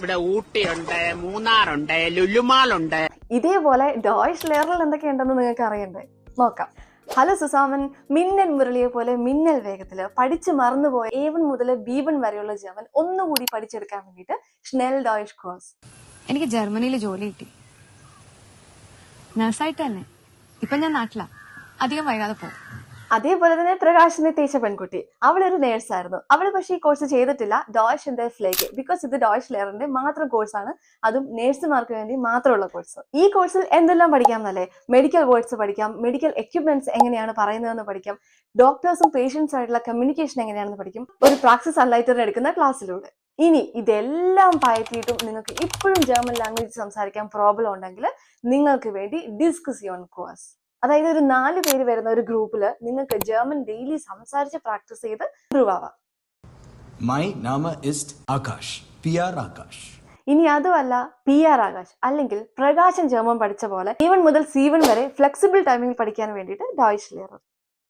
ഇവിടെ ഊട്ടിയുണ്ട് മൂന്നാറുണ്ട് ലുലുമാളുണ്ട്. ഇതേപോലെ ഡോയ്ഷ് ലെയറിൽ എന്തൊക്കെയുണ്ടെന്ന് നിങ്ങൾക്ക് അറിയണ്ടേ? നോക്കാം. ഹലോ സുസാമൻ മിന്നൽ മുരളിയെ പോലെ മിന്നൽ വേഗത്തിൽ പഠിച്ച് മറന്നുപോയ എ വൺ മുതൽ ബി വൺ വരെയുള്ള ജർമ്മൻ ഒന്നുകൂടി പഠിച്ചെടുക്കാൻ വേണ്ടിയിട്ട് ഷ്നെൽ ഡോയിഷ് കോഴ്സ് എനിക്ക് ജർമ്മനിയിൽ ജോലി കിട്ടി. നഴ്സായിട്ട് തന്നെ ഇപ്പൊ ഞാൻ നാട്ടിലാ. അധികം വൈകാതെ പോകും. അതേപോലെ തന്നെ പ്രകാശിനെ തേച്ച പെൺകുട്ടി. അവളൊരു നേഴ്സായിരുന്നു അവൾ പക്ഷേ ഈ കോഴ്സ് ചെയ്തിട്ടില്ല. ഡോയ്ഷ് എന്റെ ഫ്ലേക്ക് ബിക്കോസ് ഇത് ഡോയ്ഷ് ലെയറിന്റെ മാത്രം കോഴ്സാണ് അതും നേഴ്സുമാർക്ക് വേണ്ടി മാത്രമുള്ള കോഴ്സ് ഈ കോഴ്സിൽ എന്തെല്ലാം പഠിക്കാം എന്നല്ലേ മെഡിക്കൽ വേർഡ്സ് പഠിക്കാം. മെഡിക്കൽ എക്യുപ്മെന്റ്സ് എങ്ങനെയാണ് പറയുന്നതെന്ന് പഠിക്കാം. ഡോക്ടേഴ്സും പേഷ്യൻസ് ആയിട്ടുള്ള കമ്മ്യൂണിക്കേഷൻ എങ്ങനെയാണെന്ന് പഠിക്കും. ഒരു പ്രാക്സിസ് അൺലൈറ്റർ എടുക്കുന്ന ക്ലാസ്സിലൂടെ ഇനി ഇതെല്ലാം പയറ്റിയിട്ടും നിങ്ങൾക്ക് ഇപ്പോഴും ജർമ്മൻ ലാംഗ്വേജ് സംസാരിക്കാൻ പ്രോബ്ലം ഉണ്ടെങ്കിൽ നിങ്ങൾക്ക് വേണ്ടി ഡിസ്കസ് യോൺ കോഴ്സ് അതായത് ഒരു നാല് പേര് വരുന്ന ഒരു ഗ്രൂപ്പിൽ നിങ്ങൾക്ക് ജർമ്മൻ ഡെയിലി സംസാരിച്ച് പ്രാക്ടീസ് ചെയ്ത് ആവാം my Name Akash P R Akash ഇനി അതുമല്ല പി ആർ ആകാശ് അല്ലെങ്കിൽ പ്രകാശൻ ജർമ്മൻ പഠിച്ച പോലെ ഈവൻ മുതൽ സീവൻ വരെ ഫ്ലെക്സിബിൾ ടൈമിംഗ് പഠിക്കാൻ വേണ്ടിയിട്ട് ഡോയ്ഷ് ലെയർ